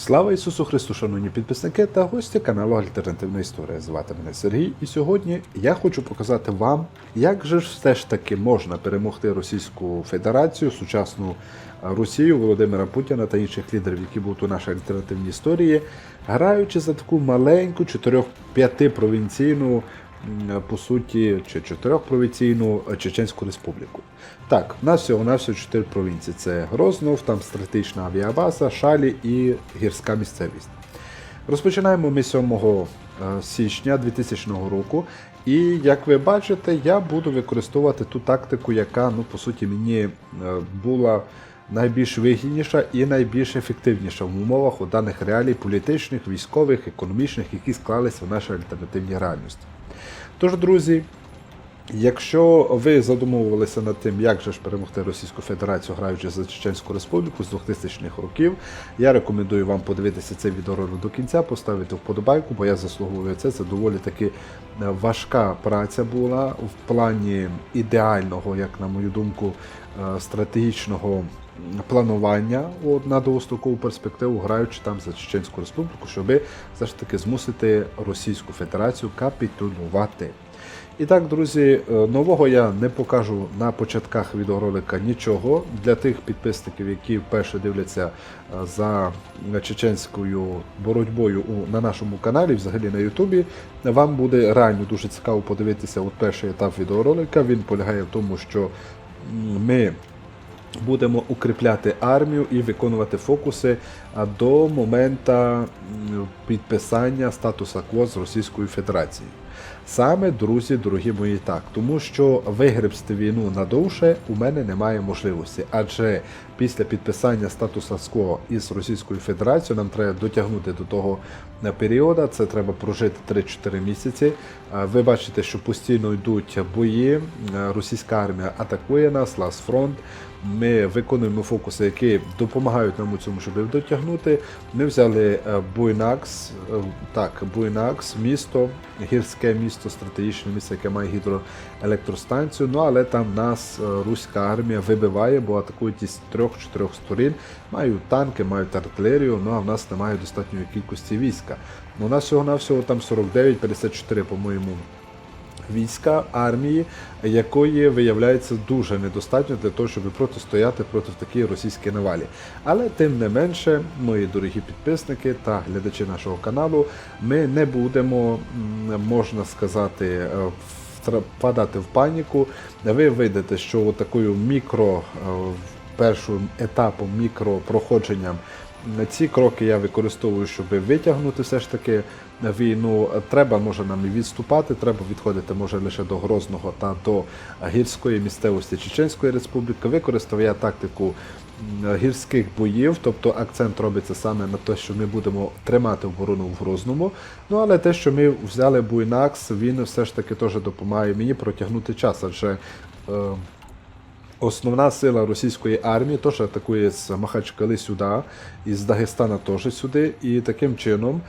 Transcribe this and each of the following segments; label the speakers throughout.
Speaker 1: Слава Ісусу Христу, шановні підписники та гості каналу Альтернативна Історія. Звати мене Сергій, і сьогодні я хочу показати вам, як же ж все ж таки можна перемогти Російську Федерацію, сучасну Росію, Володимира Путіна та інших лідерів, які будуть у нашій альтернативній історії, граючи за таку маленьку 4-5 провінційну. По суті, чи чотирьохпровінційну Чеченську республіку. Так, в нас всього на всього чотири провінції: це Грознов, там стратегічна авіабаза, Шалі і гірська місцевість. Розпочинаємо ми 7 е, січня 2000 року. І як ви бачите, я буду використовувати ту тактику, яка ну, по суті мені е, була найбільш вигідніша і найбільш ефективніша в умовах у даних реалій політичних, військових, економічних, які склалися в нашій альтернативній реальності. Тож, друзі, Якщо ви задумувалися над тим, як же ж перемогти Російську Федерацію, граючи за Чеченську Республіку з 2000-х років, я рекомендую вам подивитися цей відеоролик до кінця, поставити вподобайку, бо я заслуговую це. Це доволі таки е, важка праця була в плані ідеального, як на мою думку, е, стратегічного планування от, на довгострокову перспективу, граючи там за Чеченську Республіку, щоб все ж таки змусити Російську Федерацію капітулювати. І так, друзі, е, нового я не покажу на початках відеоролика нічого для тих підписників, які вперше дивляться е, за чеченською боротьбою на нашому каналі, взагалі на Ютубі. Вам буде реально дуже цікаво подивитися от перший етап відеоролика. Він полягає в тому, що ми будемо укріпляти армію і виконувати фокуси до моменту підписання статуса КВО з Російською Федерацією. Саме, друзі, дорогі мої, так, тому що вигребсти війну надовше у мене немає можливості, адже після підписання статуса СКО із Російською Федерацією нам треба дотягнути до того е, періоду. Це треба прожити 3-4 місяці. Ви бачите, що постійно йдуть бої. Е, Російська армія атакує нас, Лас фронт. Ми виконуємо фокуси, які допомагають нам у цьому, щоб дотягнути. Ми взяли е, Буйнакс, е, так, Буйнакс, місто, гірське місто, стратегічне місце, яке має гідроелектростанцію. Ну але там нас е, руська армія вибиває, бо атакують із трьох-чотирьох сторін. Мають танки, мають артилерію, ну а в нас немає достатньої кількості війська. Ну, у нас всього навсього там 49-54, по-моєму, війська армії, якої виявляється дуже недостатньо для того, щоб протистояти проти такій російській навалі. Але тим не менше, мої дорогі підписники та глядачі нашого каналу, ми не будемо, можна сказати, е, впадати в паніку. Ви вийдете, що такою мікро е, першим етапом мікропроходженням ці кроки я використовую, щоб витягнути все ж таки війну. Треба може нам і відступати, треба відходити може лише до Грозного та до гірської місцевості Чеченської Республіки. Використав я тактику гірських боїв, тобто акцент робиться саме на те, що ми будемо тримати оборону в Грозному. Ну але те, що ми взяли Буйнакс, він все ж таки теж допомагає мені протягнути час, адже. Е, Основна сила російської армії теж атакує з Махачкали сюди, і з Дагестана теж сюди. І таким чином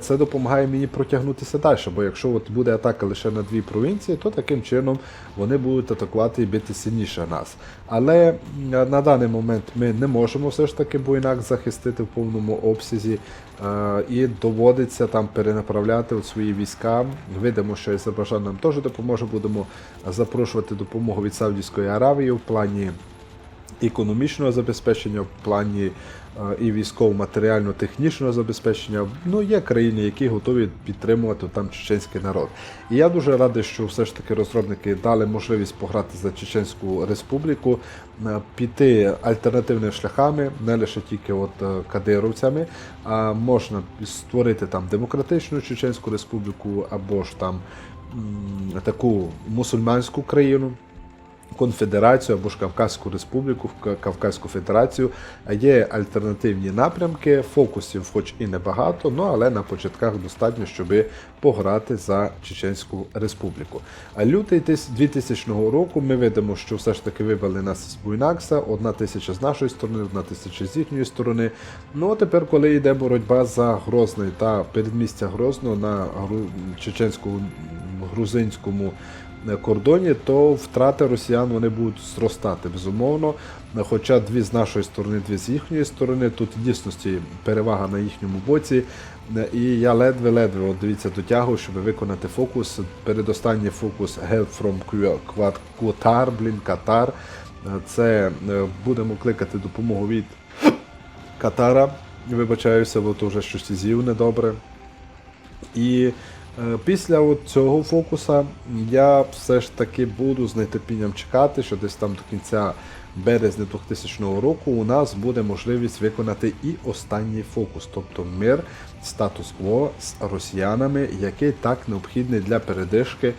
Speaker 1: це допомагає мені протягнутися далі. Бо якщо от буде атака лише на дві провінції, то таким чином вони будуть атакувати і бити сильніше нас. Але на даний момент ми не можемо все ж таки Буйнак захистити в повному обсязі. е, І доводиться там перенаправляти от свої війська. Видимо, що Азербайджан нам теж допоможе. Будемо запрошувати допомогу від Саудівської Аравії в плані економічного забезпечення, в плані е, і військово-матеріально-технічного забезпечення. Ну, є країни, які готові підтримувати там чеченський народ. І я дуже радий, що все ж таки розробники дали можливість пограти за Чеченську Республіку, е, піти альтернативними шляхами, не лише тільки от е, кадировцями, а можна створити там демократичну Чеченську Республіку або ж там таку мусульманську країну. Конфедерацію або ж Кавказьку Республіку, Ка- Кавказьку Федерацію. Є альтернативні напрямки, фокусів, хоч і небагато, ну але на початках достатньо, щоб пограти за Чеченську Республіку. А лютий 2000 року ми видимо, що все ж таки вибили нас з Буйнакса, одна тисяча з нашої сторони, одна тисяча з їхньої сторони. Ну а тепер, коли йде боротьба за Грозний та передмістя Грозного на чеченському грузинському кордоні, то втрати росіян вони будуть зростати безумовно. Хоча дві з нашої сторони, дві з їхньої сторони, тут дійсності перевага на їхньому боці. І я ледве-ледве, от дивіться, дотягую, щоб виконати фокус. Передостанній фокус Help from Qatar, блін, Катар. Це е, будемо кликати допомогу від Катара. Вибачаюся, бо то вже щось з'їв недобре. І після от цього фокуса я все ж таки буду з нетерпінням чекати, що десь там до кінця березня 2000 року у нас буде можливість виконати і останній фокус, тобто мир, статус-кво з росіянами, який так необхідний для передишки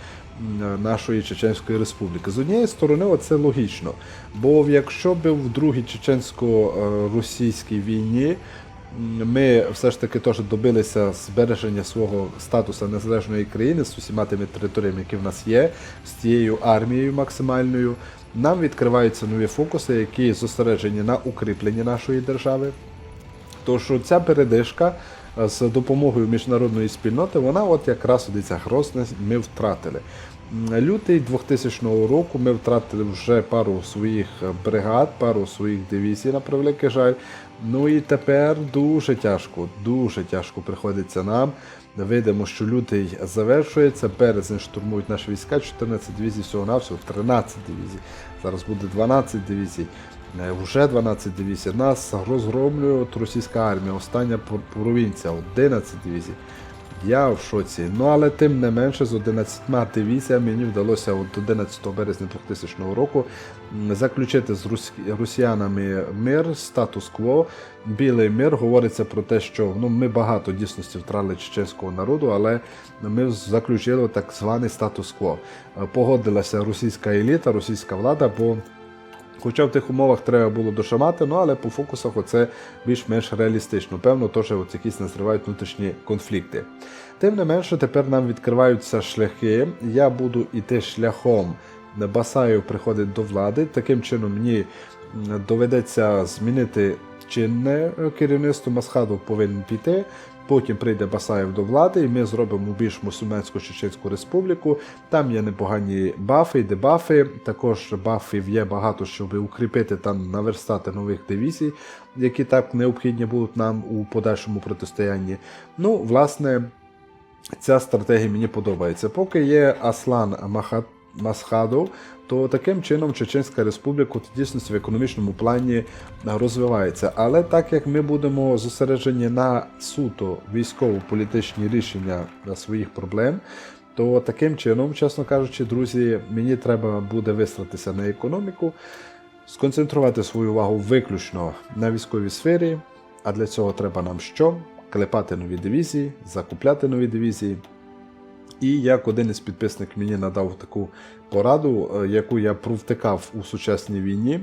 Speaker 1: нашої Чеченської республіки. З однієї сторони, це логічно. Бо якщо б в другій чеченсько-російській війні м, ми все ж таки теж добилися збереження свого статусу незалежної країни з усіма тими територіями, які в нас є, з тією армією максимальною, нам відкриваються нові фокуси, які зосереджені на укріпленні нашої держави. Тож ця передишка е, з допомогою міжнародної спільноти, вона от якраз дивіться, Грозне ми втратили. Лютий 2000 року ми втратили вже пару своїх е, бригад, пару своїх дивізій, на превеликий жаль. Ну і тепер дуже тяжко, дуже тяжко приходиться нам. Видимо, що лютий завершується, березень штурмують наші війська, 14 дивізій всього-навсього, 13 дивізій. Зараз буде 12 дивізій. Е, Вже 12 дивізій. Нас розгромлює російська армія, остання пр- провінція, 11 дивізій. Я в шоці. Ну але тим не менше з 11 дивізіями мені вдалося от 11 березня 2000 року заключити з росіянами мир, статус-кво. Білий мир говориться про те, що ну, ми багато дійсності втрали чеченського народу, але ми заключили так званий статус-кво. Погодилася російська еліта, російська влада, бо Хоча в тих умовах треба було дошамати, ну але по фокусах оце більш-менш реалістично. Певно, теж от якісь назривають внутрішні конфлікти. Тим не менше, тепер нам відкриваються шляхи. Я буду іти шляхом. Басаєв приходить до влади. Таким чином мені доведеться змінити чинне керівництво. Масхадов повинен піти. Потім прийде Басаєв до влади, і ми зробимо більш мусульманську Чеченську республіку. Там є непогані бафи, дебафи. Також бафів є багато, щоб укріпити там, наверстати нових дивізій, які так необхідні будуть нам у подальшому протистоянні. Ну, власне, ця стратегія мені подобається. Поки є Аслан Маха- Масхадов, то таким чином Чеченська республіка в дійсності в економічному плані розвивається. Але так як ми будемо зосереджені на суто військово-політичні рішення своїх проблем, то таким чином, чесно кажучи, друзі, мені треба буде висратися на економіку, сконцентрувати свою увагу виключно на військовій сфері. А для цього треба нам що? Клепати нові дивізії, закупляти нові дивізії. І як один із підписників мені надав таку пораду, е, яку я провтикав у сучасній війні,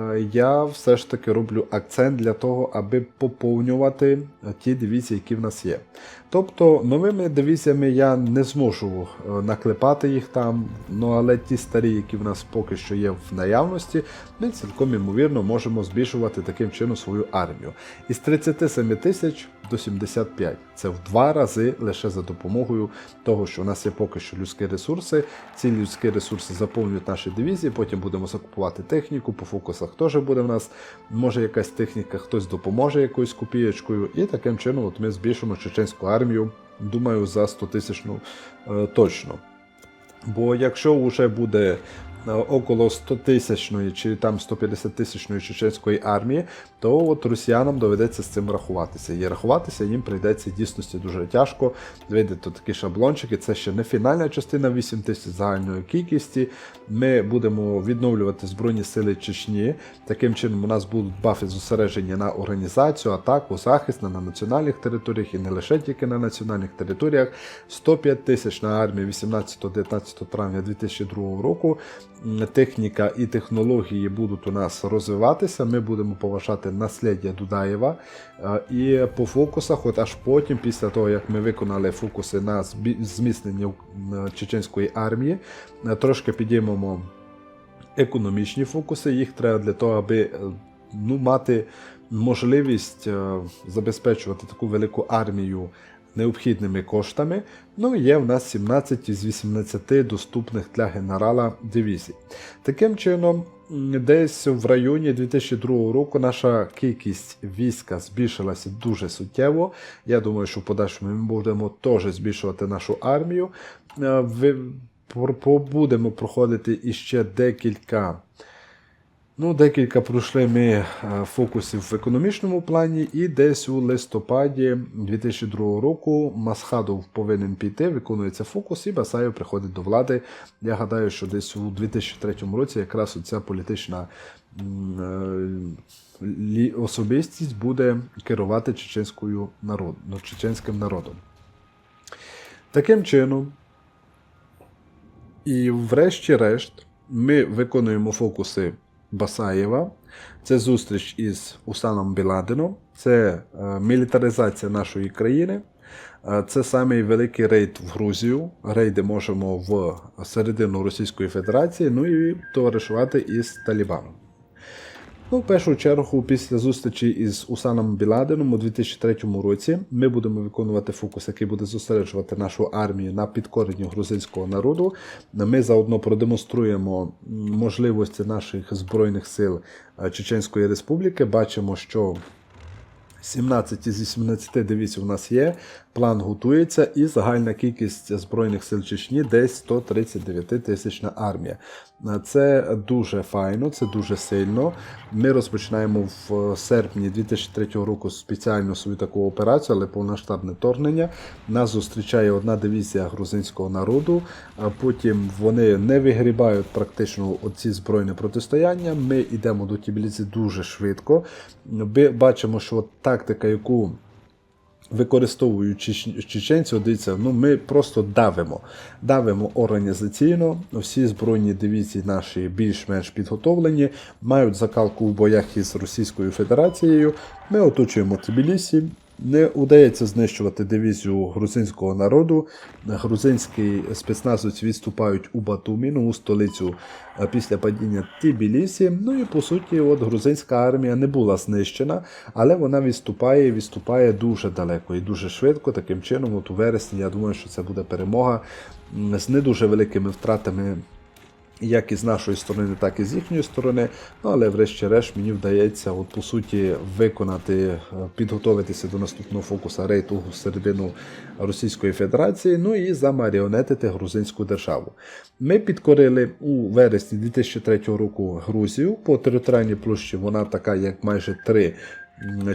Speaker 1: е, я все ж таки роблю акцент для того, аби поповнювати ті дивізії, які в нас є. Тобто новими дивізіями я не зможу е, наклепати їх там, ну але ті старі, які в нас поки що є в наявності, ми цілком ймовірно можемо збільшувати таким чином свою армію. Із 37 тисяч до 75. Це в два рази лише за допомогою того, що у нас є поки що людські ресурси. Ці людські ресурси заповнюють наші дивізії, потім будемо закупувати техніку, по фокусах теж буде в нас, може якась техніка, хтось допоможе якоюсь копієчкою, і таким чином от ми збільшимо чеченську армію, думаю, за 100 тисячну е, точно. Бо якщо вже буде около 100 тисячної чи там 150 тисячної чеченської армії, то от росіянам доведеться з цим рахуватися. І рахуватися їм прийдеться дійсності дуже тяжко. Видите, такі шаблончики, це ще не фінальна частина 8 тисяч загальної кількості. Ми будемо відновлювати Збройні сили Чечні. Таким чином, у нас будуть бафи зосереджені на організацію, атаку, захист на національних територіях і не лише тільки на національних територіях. 105 тисяч на армії 18-19 травня 2002 року. Техніка і технології будуть у нас розвиватися. Ми будемо поважати наслідя Дудаєва. Е, І по фокусах, от аж потім, після того як ми виконали фокуси на збі- зміцнення чеченської армії, е, трошки підіймемо економічні фокуси. Їх треба для того, аби е, ну, мати можливість е, забезпечувати таку велику армію необхідними коштами. Ну, і є в нас 17 із 18 доступних для генерала дивізій. Таким чином, десь в районі 2002 року наша кількість війська збільшилася дуже суттєво. Я думаю, що в подальшому ми будемо теж збільшувати нашу армію. Е, Будемо проходити іще декілька. Ну, декілька пройшли ми е, фокусів в економічному плані, і десь у листопаді 2002 року Масхадов повинен піти, виконується фокус, і Басаєв приходить до влади. Я гадаю, що десь у 2003 році якраз ця політична е, особистість буде керувати чеченською народ, ну, чеченським народом. Таким чином, і врешті-решт, ми виконуємо фокуси Басаєва. Це зустріч із Усаном Біладеном, це е, мілітаризація нашої країни. Е, Це самий великий рейд в Грузію. Рейди можемо в середину Російської Федерації, ну і товаришувати із Талібаном. Ну, в першу чергу, після зустрічі із Усаном Біладеном у 2003 році ми будемо виконувати фокус, який буде зосереджувати нашу армію на підкоренні грузинського народу. Ми заодно продемонструємо можливості наших збройних сил е, Чеченської Республіки. Бачимо, що 17 із 18 дивізій у нас є, план готується, і загальна кількість Збройних сил Чечні десь 139 тисячна армія. Це дуже файно, це дуже сильно. Ми розпочинаємо в серпні 2003 року спеціальну свою таку операцію, але повноштабне вторгнення. Нас зустрічає одна дивізія грузинського народу. а Потім вони не вигрібають практично оці збройне протистояння. Ми йдемо до Тбілісі дуже швидко. Ми бачимо, що тактика, яку використовують чеченці, дивіться, ну ми просто давимо. Давимо організаційно. Всі збройні дивізії наші більш-менш підготовлені, мають закалку в боях із Російською Федерацією. Ми оточуємо Тбілісі. Не удається знищувати дивізію грузинського народу. Грузинські спецназовці відступають у Батумі, ну, у столицю е, після падіння Тбілісі. Ну і по суті, от грузинська армія не була знищена, але вона відступає і відступає дуже далеко і дуже швидко. Таким чином, от у вересні, я думаю, що це буде перемога з не дуже великими втратами як і з нашої сторони, так і з їхньої сторони. Ну, але, врешті-решт, мені вдається от, по суті, виконати, е, підготуватися до наступного фокуса рейтугу середину Російської Федерації, ну і замаріонетити Грузинську державу. Ми підкорили у вересні 2003 року Грузію. По територіальній площі вона така, як майже три.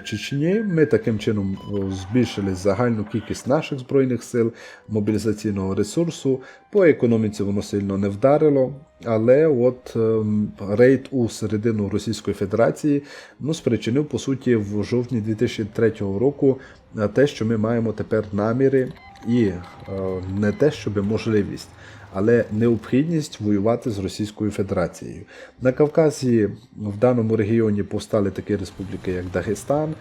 Speaker 1: Чечні ми таким чином збільшили загальну кількість наших збройних сил, мобілізаційного ресурсу. По економіці воно сильно не вдарило, але от ем, рейд у середину Російської Федерації ну, спричинив по суті в жовтні 2003 року е, те, що ми маємо тепер наміри, і е, не те, щоб можливість. Але необхідність воювати з Російською Федерацією. На Кавказі в даному регіоні повстали такі республіки, як Дагестан,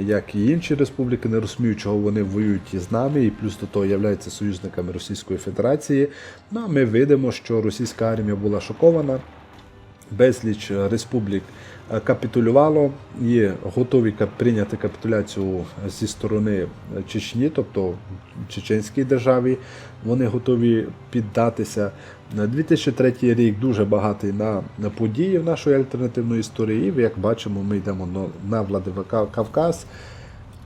Speaker 1: як і інші республіки, не розуміють, чого вони воюють із нами, і плюс до того являються союзниками Російської Федерації. Ну а ми видимо, що російська армія була шокована, безліч республік капітулювало і готові прийняти капітуляцію зі сторони Чечні, тобто Чеченській державі. Вони готові піддатися. На 2003 рік дуже багатий на, події в нашої альтернативної історії. І як бачимо, ми йдемо на, Владивика Кавказ.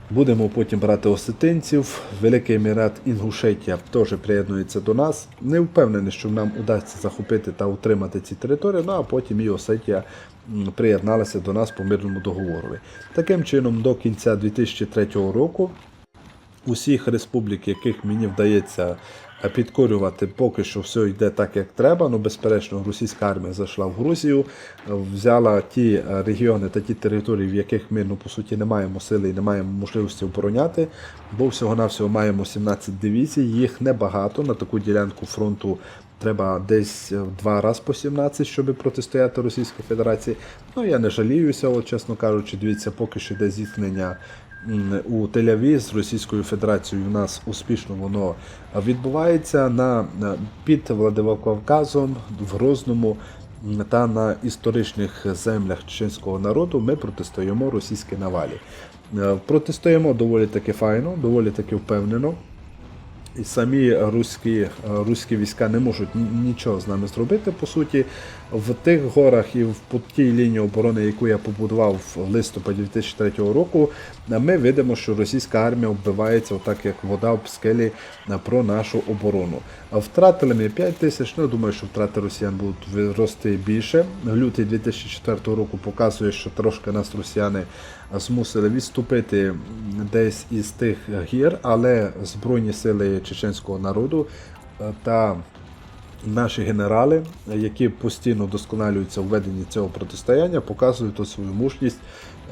Speaker 1: Будемо потім брати осетинців. Великий Емірат Інгушетія теж приєднується до нас. Не впевнений, що нам удасться захопити та утримати ці території. Ну а потім і Осетія приєдналася до нас по мирному договору. Таким чином, до кінця 2003 року усіх республік, яких мені вдається підкорювати, поки що все йде так, як треба. Ну, безперечно, російська армія зайшла в Грузію, е, взяла ті е, регіони та ті території, в яких ми ну, по суті не маємо сили і не маємо можливості обороняти, бо всього-навсього маємо 17 дивізій, їх небагато на таку ділянку фронту. Треба десь в два рази по 17, щоб протистояти Російській Федерації. Ну я не жаліюся, от чесно кажучи, дивіться, поки що йде зіткнення у Тель-Аві з Російською Федерацією. У нас успішно воно відбувається на, під Владивокавказом, в Грозному та на історичних землях чеченського народу. Ми протистоїмо російській навалі. Е, Протистоїмо доволі таки файно, доволі таки впевнено. І самі руські, руські війська не можуть нічого з нами зробити. По суті, в тих горах і в тій лінії оборони, яку я побудував в листопаді 2003 року, ми видимо, що російська армія вбивається отак, як вода об скелі про нашу оборону. Втратили ми 5 тисяч. Ну, думаю, що втрати росіян будуть рости більше. Лютий 2004 року показує, що трошки нас росіяни змусили відступити десь із тих гір, але збройні сили чеченського народу е, та наші генерали, які постійно досконалюються в веденні цього протистояння, показують свою мужність.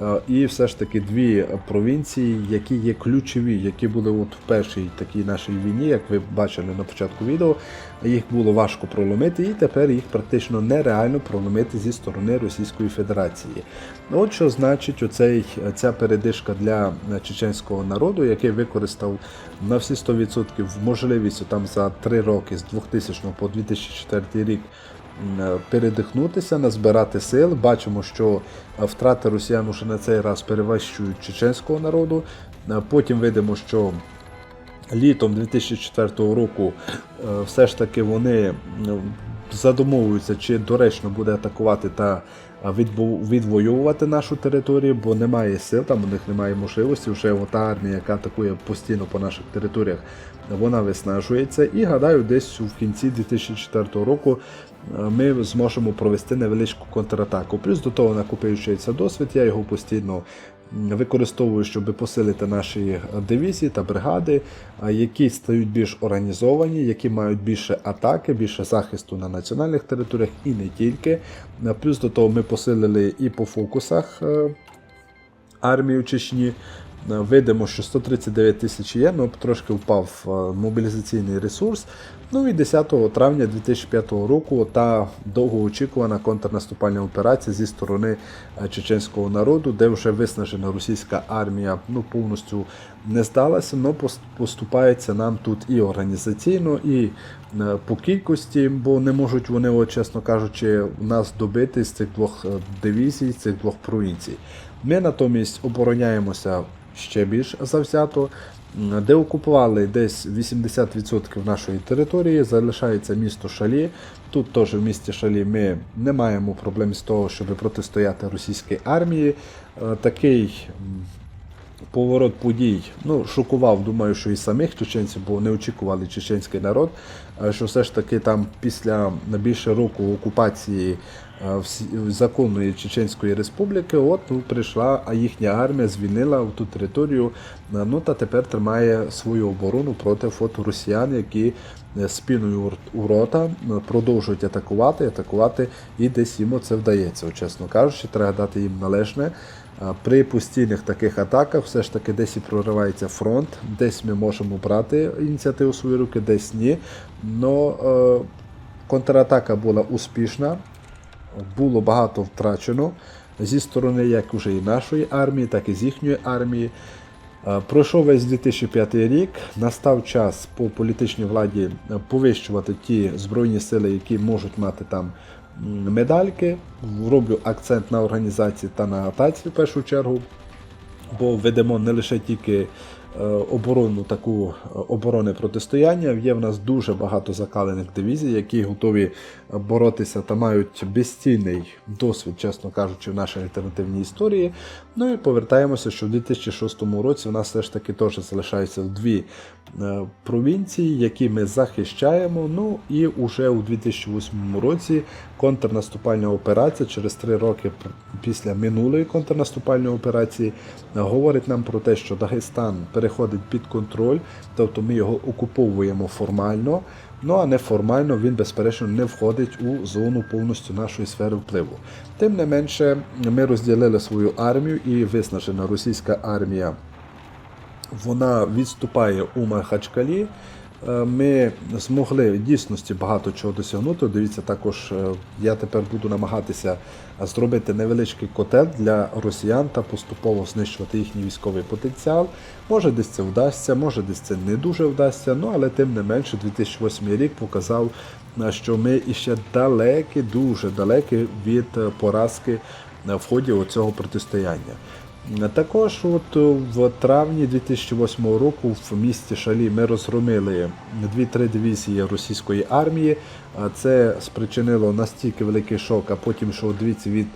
Speaker 1: Е, І все ж таки дві провінції, які є ключові, які були от в першій такій нашій війні, як ви бачили на початку відео, їх було важко проломити, і тепер їх практично нереально проломити зі сторони Російської Федерації. От що значить оцей, ця передишка для е, чеченського народу, який використав на всі 100% можливість там за 3 роки з 2000 по 2004 рік передихнутися, назбирати сил. Бачимо, що е, втрати росіян уже на цей раз перевищують чеченського народу. Е, Потім видимо, що літом 2004 року е, все ж таки вони задумовуються, чи доречно буде атакувати та відвоювати нашу територію, бо немає сил, там у них немає можливості. Вже та армія, яка атакує постійно по наших територіях, вона виснажується. І гадаю, десь в кінці 2004 року е, ми зможемо провести невеличку контратаку. Плюс до того накопичується досвід, я його постійно використовую, щоб посилити наші дивізії та бригади, які стають більш організовані, які мають більше атаки, більше захисту на національних територіях і не тільки. Плюс до того ми посилили і по фокусах е, армію Чечні. Е, Видимо, що 139 тисяч є, ну трошки впав е, мобілізаційний ресурс. Ну і 10 травня 2005 року та довгоочікувана контрнаступальна операція зі сторони е, чеченського народу, де вже виснажена російська армія ну, повністю не здалася, але поступається нам тут і організаційно, і по кількості, бо не можуть вони, от, чесно кажучи, нас добити з цих двох дивізій, з цих двох провінцій. Ми натомість обороняємося ще більш завзято. Де окупували десь 80% нашої території, залишається місто Шалі. Тут теж в місті Шалі ми не маємо проблем з того, щоб протистояти російській армії. Е, Такий поворот подій ну, шокував, думаю, що і самих чеченців, бо не очікували чеченський народ, е, що все ж таки там після більше року окупації законної Чеченської республіки, от ну, прийшла, а їхня армія звільнила ту територію, е, ну та тепер тримає свою оборону проти фото росіян, які е, спіною у рота е, продовжують атакувати, атакувати, і десь їм це вдається. Чесно кажучи, треба дати їм належне. При постійних таких атаках все ж таки десь і проривається фронт, десь ми можемо брати ініціативу в свої руки, десь ні. Но е, контратака була успішна, було багато втрачено зі сторони як уже і нашої армії, так і з їхньої армії. Е, Пройшов весь 2005 рік, настав час по політичній владі повищувати ті збройні сили, які можуть мати там медальки. Роблю акцент на організації та на атаці в першу чергу, бо ведемо не лише тільки оборонну таку е, оборони протистояння. Є в нас дуже багато закалених дивізій, які готові е, боротися та мають безцінний досвід, чесно кажучи, в нашій альтернативній історії. Ну і повертаємося, що в 2006 році у нас все ж таки теж залишаються дві е, провінції, які ми захищаємо. Ну і уже у 2008 році контрнаступальна операція через три роки після минулої контрнаступальної операції е, говорить нам про те, що Дагестан переходить під контроль, тобто ми його окуповуємо формально. Ну а неформально він, безперечно, не входить у зону повністю нашої сфери впливу. Тим не менше, ми розділили свою армію і виснажена російська армія вона відступає у Махачкалі. Е, Ми змогли в дійсності багато чого досягнути. Дивіться, також е, я тепер буду намагатися зробити невеличкий котел для росіян та поступово знищувати їхній військовий потенціал. Може десь це вдасться, може десь це не дуже вдасться. Ну але тим не менше, 2008 рік показав, е, що ми іще далекі, дуже далекі від поразки в ході цього протистояння. Також от в травні 2008 року в місті Шалі ми розгромили 2-3 дивізії російської армії. А Це спричинило настільки великий шок, а потім йшов дивіться від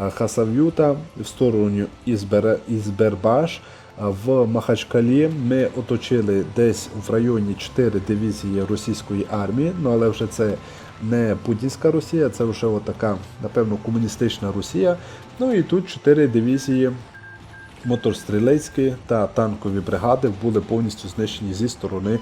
Speaker 1: е, Хасав'юта в сторону Ізбер... Ізбербаш. В Махачкалі ми оточили десь в районі 4 дивізії російської армії, ну але вже це не Путінська Росія, це вже така, напевно, комуністична Росія. Ну і тут 4 дивізії моторстрілецькі та танкові бригади були повністю знищені зі сторони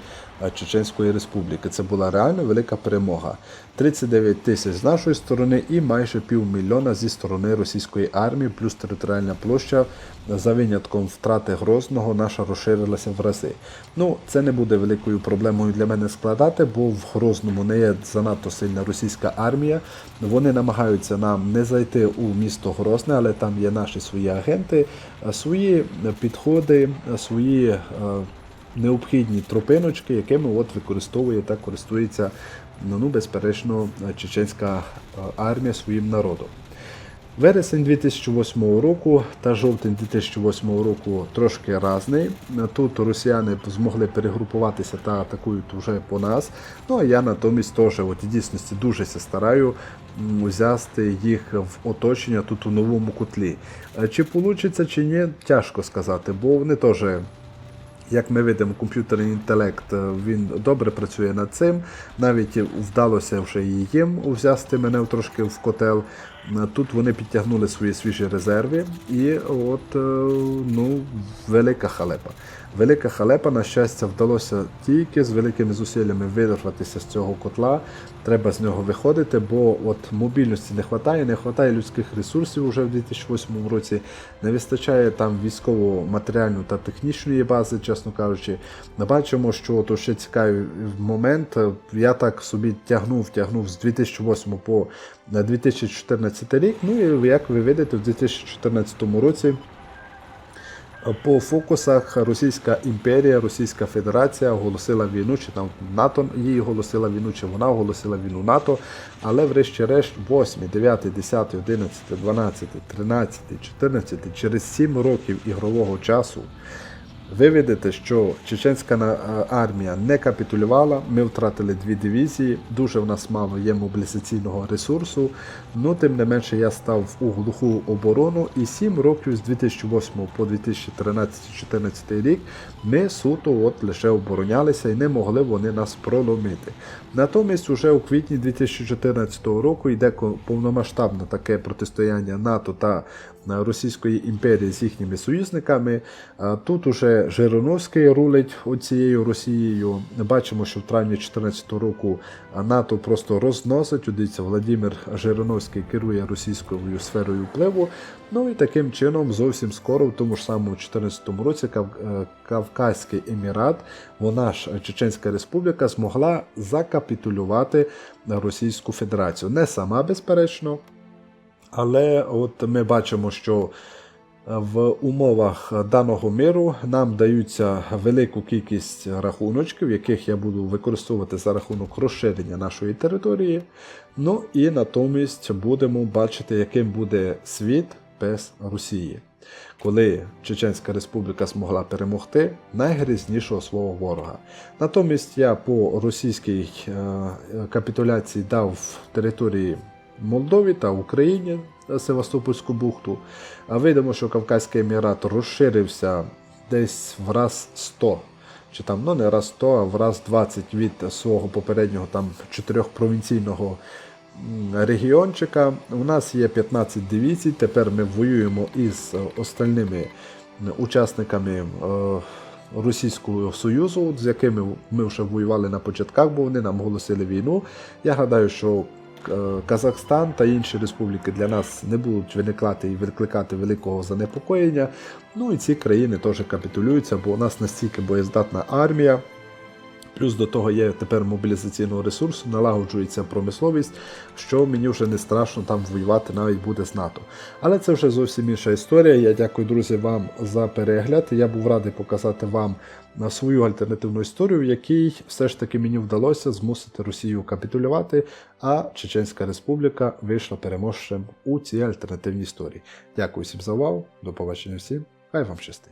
Speaker 1: Чеченської Республіки. Це була реально велика перемога. 39 тисяч з нашої сторони і майже півмільйона зі сторони російської армії, плюс територіальна площа за винятком втрати Грозного наша розширилася в рази. Ну, це не буде великою проблемою для мене складати, бо в Грозному не є занадто сильна російська армія. Вони намагаються нам не зайти у місто Грозне, але там є наші свої агенти, е, свої підходи, е, свої е, необхідні тропиночки, якими от використовує та користується ну, ну, безперечно чеченська е, армія своїм народом. Вересень 2008 року та жовтень 2008 року трошки різний. Тут росіяни змогли перегрупуватися та атакують вже по нас. Ну а я натомість теж от, дійсності дуже стараю взяти їх в оточення тут у новому котлі. Е, Чи вийде, чи ні, тяжко сказати, бо вони теж як ми видимо, комп'ютерний інтелект е, він добре працює над цим. Навіть вдалося вже і їм взяти мене трошки в котел. Е, Тут вони підтягнули свої свіжі резерви, і от е, ну, велика халепа. Велика халепа, на щастя, вдалося тільки з великими зусиллями вирватися з цього котла. Треба з нього виходити, бо от мобільності не вистачає, не вистачає людських ресурсів уже в 2008 році, не вистачає там військово-матеріальної та технічної бази, чесно кажучи. Ми бачимо, що то ще цікавий момент. Я так собі тягнув, тягнув з 2008 по 2014 рік. Ну і як ви видите, в 2014 році. По фокусах Російська імперія, Російська Федерація оголосила війну, чи там НАТО їй оголосила війну, чи вона оголосила війну НАТО. Але врешті-решт 8, 9, 10, 11, 12, 13, 14, через 7 років ігрового часу ви видите, що чеченська армія не капітулювала. Ми втратили дві дивізії. Дуже в нас мало є мобілізаційного ресурсу. Ну, тим не менше, я став у глуху оборону. І сім років з 2008 по 2013-2014 рік ми суто от лише оборонялися і не могли вони нас проломити. Натомість, уже у квітні 2014 року йде повномасштабне таке протистояння НАТО та Російської імперії з їхніми союзниками. Тут уже Жириновський рулить оцією Росією. Бачимо, що в травні 2014 року НАТО просто розносить. Дивіться, Владимир Жириновський керує російською сферою впливу. Ну і таким чином зовсім скоро, в тому ж самому 2014 році, е, Кавказький Емірат, вона ж Чеченська Республіка, змогла закапітулювати Російську Федерацію. Не сама, безперечно, але от ми бачимо, що в умовах даного миру нам даються велику кількість рахуночків, яких я буду використовувати за рахунок розширення нашої території. Ну і натомість будемо бачити, яким буде світ без Росії. Коли Чеченська Республіка змогла перемогти найгрізнішого свого ворога. Натомість я по російській е, капітуляції дав території Молдові та Україні Севастопольську бухту. А видимо, що Кавказький Емірат розширився десь в раз 100. Чи там, ну не раз 100, а в раз 20 від свого попереднього там чотирьохпровінційного регіончика. У нас є 15 дивізій. Тепер ми воюємо із остальними учасниками е, Російського Союзу, з якими ми вже воювали на початках, бо вони нам оголосили війну. Я гадаю, що Казахстан та інші республіки для нас не будуть виникати і викликати великого занепокоєння. Ну і ці країни теж капітулюються, бо у нас настільки боєздатна армія. Плюс до того є тепер мобілізаційного ресурсу, налагоджується промисловість, що мені вже не страшно там воювати навіть буде з НАТО. Але це вже зовсім інша історія. Я дякую, друзі, вам за перегляд. Я був радий показати вам свою альтернативну історію, в якій все ж таки мені вдалося змусити Росію капітулювати, а Чеченська Республіка вийшла переможцем у цій альтернативній історії. Дякую всім за увагу. До побачення всім. Хай вам щастить.